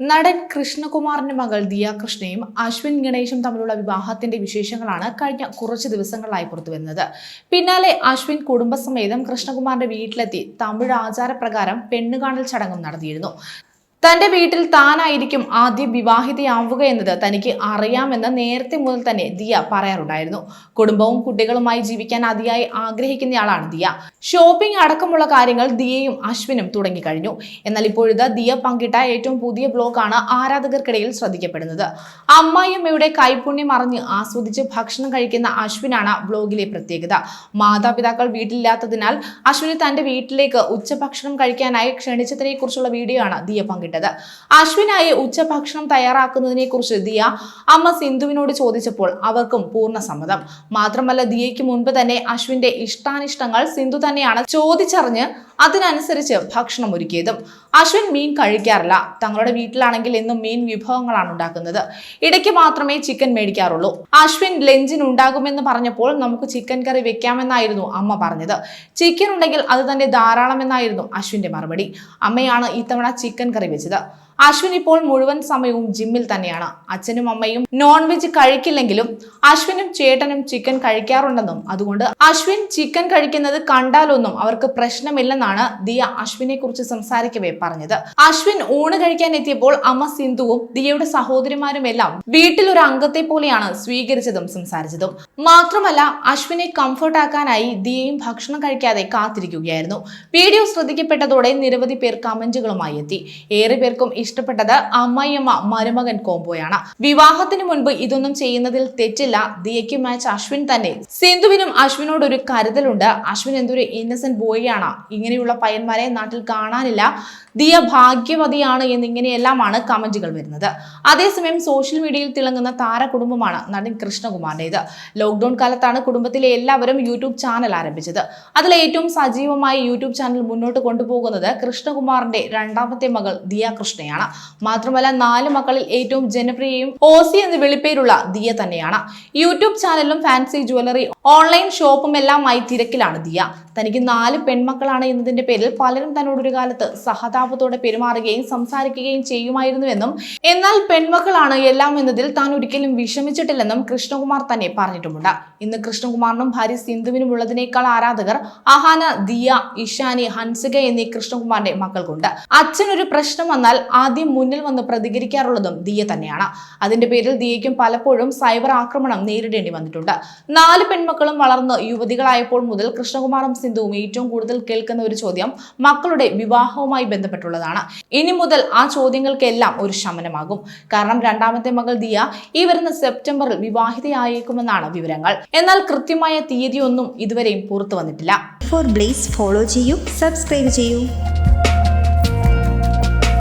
നടൻ കൃഷ്ണകുമാറിന്റെ മകൾ ദിയ കൃഷ്ണയും അശ്വിൻ ഗണേശും തമ്മിലുള്ള വിവാഹത്തിന്റെ വിശേഷങ്ങളാണ് കഴിഞ്ഞ കുറച്ച് ദിവസങ്ങളായി പുറത്തുവരുന്നത് പിന്നാലെ അശ്വിൻ കുടുംബസമേതം കൃഷ്ണകുമാറിന്റെ വീട്ടിലെത്തി. തമിഴ് ആചാരപ്രകാരം പെണ്ണുകാണൽ ചടങ്ങും നടത്തിയിരുന്നു. തന്റെ വീട്ടിൽ താനായിരിക്കും ആദ്യം വിവാഹിതയാവുക എന്നത് തനിക്ക് അറിയാമെന്ന് നേരത്തെ മുതൽ തന്നെ ദിയ പറയാറുണ്ടായിരുന്നു. കുടുംബവും കുട്ടികളുമായി ജീവിക്കാൻ അതിയായി ആഗ്രഹിക്കുന്നയാളാണ് ദിയ. ഷോപ്പിംഗ് അടക്കമുള്ള കാര്യങ്ങൾ ദിയയും അശ്വിനും തുടങ്ങിക്കഴിഞ്ഞു. എന്നാൽ ഇപ്പോഴത്തെ ദിയ പങ്കിട്ട ഏറ്റവും പുതിയ ബ്ലോഗാണ് ആരാധകർക്കിടയിൽ ശ്രദ്ധിക്കപ്പെടുന്നത്. അമ്മായിയമ്മയുടെ കൈപുണ്യം അറിഞ്ഞ് ആസ്വദിച്ച് ഭക്ഷണം കഴിക്കുന്ന അശ്വിനാണ് ബ്ലോഗിലെ പ്രത്യേകത. മാതാപിതാക്കൾ വീട്ടിലില്ലാത്തതിനാൽ അശ്വിന് തന്റെ വീട്ടിലേക്ക് ഉച്ചഭക്ഷണം കഴിക്കാനായി ക്ഷണിച്ചതിനെ കുറിച്ചുള്ള വീഡിയോ ആണ് ദിയ പങ്കിട്ടത്. അശ്വിനായി ഉച്ചഭക്ഷണം തയ്യാറാക്കുന്നതിനെ കുറിച്ച് ദിയ അമ്മ സിന്ധുവിനോട് ചോദിച്ചപ്പോൾ അവർക്കും പൂർണ സമ്മതം. മാത്രമല്ല ദിയയ്ക്ക് മുൻപ് തന്നെ അശ്വിന്റെ ഇഷ്ടാനിഷ്ടങ്ങൾ സിന്ധു തന്നെയാണ് ചോദിച്ചറിഞ്ഞ് അതിനനുസരിച്ച് ഭക്ഷണം ഒരുക്കിയതും. അശ്വിൻ മീൻ കഴിക്കാറില്ല. തങ്ങളുടെ വീട്ടിലാണെങ്കിൽ എന്നും മീൻ വിഭവങ്ങളാണ് ഉണ്ടാക്കുന്നത്. ഇടയ്ക്ക് മാത്രമേ ചിക്കൻ മേടിക്കാറുള്ളൂ. അശ്വിൻ ലഞ്ചിന് ഉണ്ടാകുമെന്ന് പറഞ്ഞപ്പോൾ നമുക്ക് ചിക്കൻ കറി വെക്കാമെന്നായിരുന്നു അമ്മ പറഞ്ഞത്. ചിക്കൻ ഉണ്ടെങ്കിൽ അത് തന്നെ ധാരാളമെന്നായിരുന്നു അശ്വിന്റെ മറുപടി. അമ്മയാണ് ഇത്തവണ ചിക്കൻ കറി വെച്ചത്. അശ്വിൻ ഇപ്പോൾ മുഴുവൻ സമയവും ജിമ്മിൽ തന്നെയാണ്. അച്ഛനും അമ്മയും നോൺ വെജ് കഴിക്കില്ലെങ്കിലും അശ്വിനും ചേട്ടനും ചിക്കൻ കഴിക്കാറുണ്ടെന്നും അതുകൊണ്ട് അശ്വിൻ ചിക്കൻ കഴിക്കുന്നത് കണ്ടാലൊന്നും അവർക്ക് പ്രശ്നമില്ലെന്നാണ് ദിയ അശ്വിനെ കുറിച്ച് സംസാരിക്കവേ പറഞ്ഞത്. അശ്വിൻ ഊണ് കഴിക്കാൻ എത്തിയപ്പോൾ അമ്മ സിന്ധുവും ദിയയുടെ സഹോദരിമാരും എല്ലാം വീട്ടിൽ ഒരു അംഗത്തെ പോലെയാണ് സ്വീകരിച്ചതും സംസാരിച്ചതും. മാത്രമല്ല അശ്വിനെ കംഫർട്ട് ആക്കാനായി ദിയയും ഭക്ഷണം കഴിക്കാതെ കാത്തിരിക്കുകയായിരുന്നു. വീഡിയോ ശ്രദ്ധിക്കപ്പെട്ടതോടെ നിരവധി പേർ കമന്റുകളുമായി എത്തി. ഏറെ പേർക്കും ഇഷ്ടപ്പെട്ടത് അമ്മായിയമ്മ മരുമകൻ കോംബോയാണ്. വിവാഹത്തിന് മുൻപ് ഇതൊന്നും ചെയ്യുന്നതിൽ തെറ്റില്ല. ദിയയ്ക്ക് മാച്ച് അശ്വിൻ തന്നെ. സിന്ധുവിനും അശ്വിനോട് ഒരു കരുതലുണ്ട്. അശ്വിൻ എന്തൊരു ഇന്നസെന്റ് ബോയിയാണ് ഇങ്ങനെയുള്ള പയ്യന്മാരെ നാട്ടിൽ കാണാനില്ല. ദിയ ഭാഗ്യവതിയാണ് എന്നിങ്ങനെയെല്ലാമാണ് കമന്റുകൾ വരുന്നത്. അതേസമയം സോഷ്യൽ മീഡിയയിൽ തിളങ്ങുന്ന താര കുടുംബമാണ് നടൻ കൃഷ്ണകുമാറിന്റേത് ലോക്ക്ഡൌൺ കാലത്താണ് കുടുംബത്തിലെ എല്ലാവരും യൂട്യൂബ് ചാനൽ ആരംഭിച്ചത്. അതിൽ ഏറ്റവും സജീവമായി യൂട്യൂബ് ചാനൽ മുന്നോട്ട് കൊണ്ടുപോകുന്നത് കൃഷ്ണകുമാറിന്റെ രണ്ടാമത്തെ മകൾ ദിയ കൃഷ്ണയാണ്. മാത്രമല്ല നാല് മക്കളിൽ ഏറ്റവും ജനപ്രിയയും ഓസി എന്ന് വിളിപ്പേരുള്ള ദിയ തന്നെയാണ്. യൂട്യൂബ് ചാനലും ഫാൻസി ജുവലറി ഓൺലൈൻ ഷോപ്പും എല്ലാമായി തിരക്കിലാണ് ദിയ. തനിക്ക് നാല് പെൺമക്കളാണ് എന്നതിന്റെ പേരിൽ പലരും തന്നോട് ഒരു കാലത്ത് സഹതാപത്തോടെ പെരുമാറുകയും സംസാരിക്കുകയും ചെയ്യുമായിരുന്നുവെന്നും എന്നാൽ പെൺമക്കളാണ് എല്ലാം എന്നതിൽ താൻ ഒരിക്കലും വിഷമിച്ചിട്ടില്ലെന്നും കൃഷ്ണകുമാർ തന്നെ പറഞ്ഞിട്ടുമുണ്ട്. ഇന്ന് കൃഷ്ണകുമാറിനും ഭാര്യ സിന്ധുവിനും ഉള്ളതിനേക്കാൾ ആരാധകർ അഹാന ദിയ ഇഷാനി ഹൻസിക എന്നീ കൃഷ്ണകുമാറിന്റെ മക്കൾക്കുണ്ട്. അച്ഛനൊരു പ്രശ്നം വന്നാൽ ആദ്യം മുന്നിൽ വന്ന് പ്രതികരിക്കാറുള്ളതും ദിയ തന്നെയാണ്. അതിന്റെ പേരിൽ ദിയയ്ക്കും പലപ്പോഴും സൈബർ ആക്രമണം നേരിടേണ്ടി വന്നിട്ടുണ്ട്. നാല് പെൺമക്കളും വളർന്ന് യുവതികളായപ്പോൾ മുതൽ കൃഷ്ണകുമാറും സിന്ധുവും ഏറ്റവും കൂടുതൽ കേൾക്കുന്ന ഒരു ചോദ്യം മക്കളുടെ വിവാഹവുമായി ബന്ധപ്പെട്ടുള്ളതാണ്. ഇനി മുതൽ ആ ചോദ്യങ്ങൾക്കെല്ലാം ഒരു ശമനമാകും. കാരണം രണ്ടാമത്തെ മകൾ ദിയ ഈ വരുന്ന സെപ്റ്റംബറിൽ വിവാഹിതയായേക്കുമെന്നാണ് വിവരങ്ങൾ. എന്നാൽ കൃത്യമായ തീയതിയൊന്നും ഇതുവരെയും പുറത്തു വന്നിട്ടില്ല. ഫോർ ബ്ലേസ് ഫോളോ ചെയ്യൂ സബ്സ്ക്രൈബ് ചെയ്യൂ.